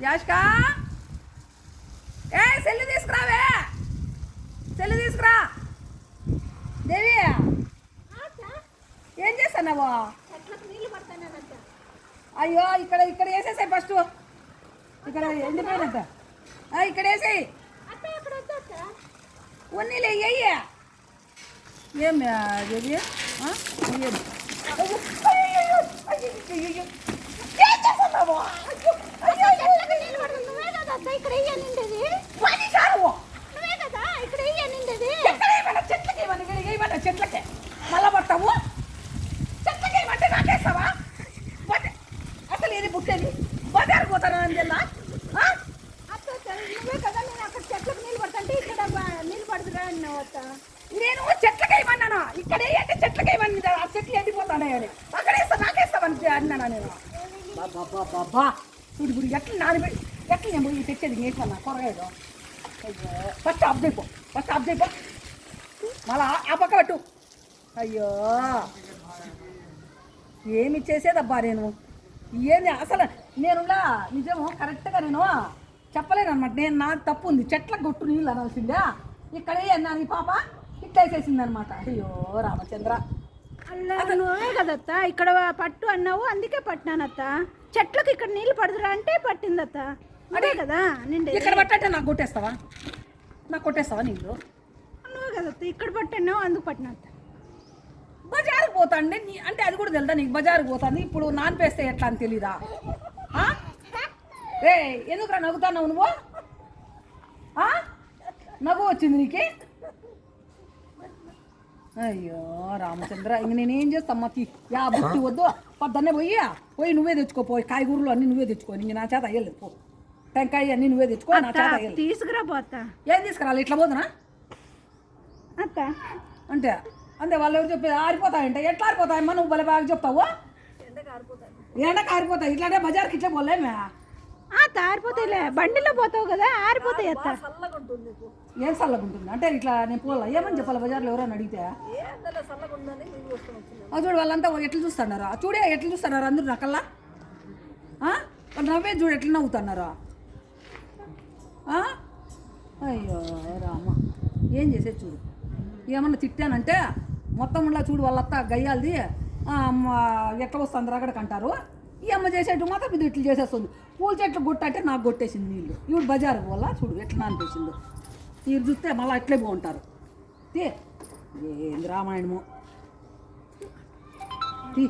యాష్కా? ఏ cell తీసుకురావే. Cell తీసుకురా. దేవి ఏం చేస్తున్నావు? అయ్యో ఇక్కడ ఇక్కడ వేసేసాయి ఫస్ట్. ఇక్కడ ఎండిపోయినంత ఇక్కడ వేసేయి. ఉన్నీలే ఏయ్యా ఏం దేవి ఆ? ఏం? అయ్యయ్యో, అయ్యయ్యో. ఏం చేస్తున్నావు? అయ్యో, అయ్యో, ఇక్కడ వేయనిండేది పని కాదు. నువ్వే కదా ఇక్కడ వేయనిండేది ఎక్కడ ఏమన్నా చెట్లకి ఏమన్నా ఇక్కడ ఏమన్నా చెట్లకి మళ్ళా పడతావు చెట్లకి ఏమంటే నాకేస్తావా బజ- బుక్కేది బజారు పోతాను అని తెల్లా? అత్త నువ్వే కదా నేను అక్కడ చెట్లకు నీళ్ళు పడుతుంటే ఇక్కడ నీళ్ళు పడుతురా అన్నావు అత్త? నేను చెట్లకి ఏమన్నానా ఇక్కడ ఏంటి చెట్లకి ఏమన్నా ఆ చెట్లు ఎండిపోతాడాయని అక్కడ వేస్తా నాకేస్తావని అన్నానా నేను? బాబా బాబా చూడు ఇప్పుడు ఎట్లా నానబెట్టి ఎట్లా నేను పోయి తెచ్చేది నేర్చుకున్నా కూరగాయలు ఫస్ట్ ఆఫ్ చేయపో ఫస్ట్ ఆఫ్ చేయపో మళ్ళా ఆ పక్క పెట్టు. అయ్యో. ఏమి చేసేదబ్బా నేను? ఏంది? అసలు నేనులా నిజము కరెక్ట్గా నేను చెప్పలేను అనమాట నేను నా తప్పు ఉంది. చెట్ల గొట్టు నీళ్ళు అనాల్సిందే. ఇక్కడే అన్నాను ఈ పాప? ఇట్లా వేసేసింది అనమాట అయ్యో రామచంద్ర. అలా నువ్వే కదత్త? ఇక్కడ పట్టు అన్నావు అందుకే పట్టినాను అత్త చెట్లకు ఇక్కడ నీళ్ళు పడుతురా అంటే పట్టింది అత్త అదే కదా నిండే ఇక్కడ పట్టంటే నాకు కొట్టేస్తావా? నాకు కొట్టేస్తావా నీళ్ళు? నువ్వే కదత్త ఇక్కడ పట్టన్నావు అందుకు పట్టిన అత్త బజారుకు పోతాండి నీ అంటే అది కూడా తెలుదా నీకు బజారుకు పోతాంది? ఇప్పుడు నాన్ పేస్తే ఎట్లా అని తెలీదా? ఆ? రే ఎందుకురా నవ్వుతావు నువ్వు? నవ్వు వచ్చింది నీకు? అయ్యో రామచంద్ర ఇంక నేనేం చేస్తా అమ్మకి యా బుట్టి వద్దు. పొద్దున్నే పోయి పోయి నువ్వే తెచ్చుకో పోయి కాయగూరలు అన్నీ నువ్వే తెచ్చుకో. ఇంక నా చేత అయ్యలేదు పో. టెంకాయ అన్నీ నువ్వే తెచ్చుకో నా చేత అయ్యలేదు. తీసుకురా పో అత్త ఏం తీసుకురాలి? ఇట్లా పోదునా? అత్త. అంటే అంతే వాళ్ళు ఎవరు చెప్పేది? ఆరిపోతాయంట. ఎట్లా ఆరిపోతాయమ్మా నువ్వు భలే బాగా చెప్తావు. ఎండకు ఆరిపోతాయి. ఇట్లానే బజార్కి ఇట్లా పోలేమే? ఆ తారిపోతాయిలే. బండిలో పోతావు కదా ఆరిపోతాయి అత్త. ఏం చల్లగా ఉంటుంది? అంటే ఇట్లా నేను పోలా. ఏమని చెప్పాలి బజార్లో ఎవరైనా అడిగితే? అది చూడు వాళ్ళంతా ఎట్లా చూస్తున్నారు? ఆ చూడే ఎట్లా చూస్తున్నారు అందరూ నకల్లా నవ్వే చూడు ఎట్లా నవ్వుతున్నారు? ఆ? అయ్యో రామ. ఏం చేసే చూడు? ఏమన్నా తిట్టానంటే మొత్తం ఉండా చూడు వాళ్ళత్త గయ్యాలది ఎట్లా వస్తుంది రగడకు అంటారు. ఈ అమ్మ చేసేట్టు మాత్రం ఇది ఇట్లా చేసేస్తుంది. పూల చెట్లు గుట్టంటే నాకు కొట్టేసింది నీళ్ళు ఇవి బజారు వల్ల చూడు ఎట్లా నానిపేసిందో మీరు చూస్తే మళ్ళీ అట్లే బాగుంటారు. తీ. ఏంది రామాయణము. తీ.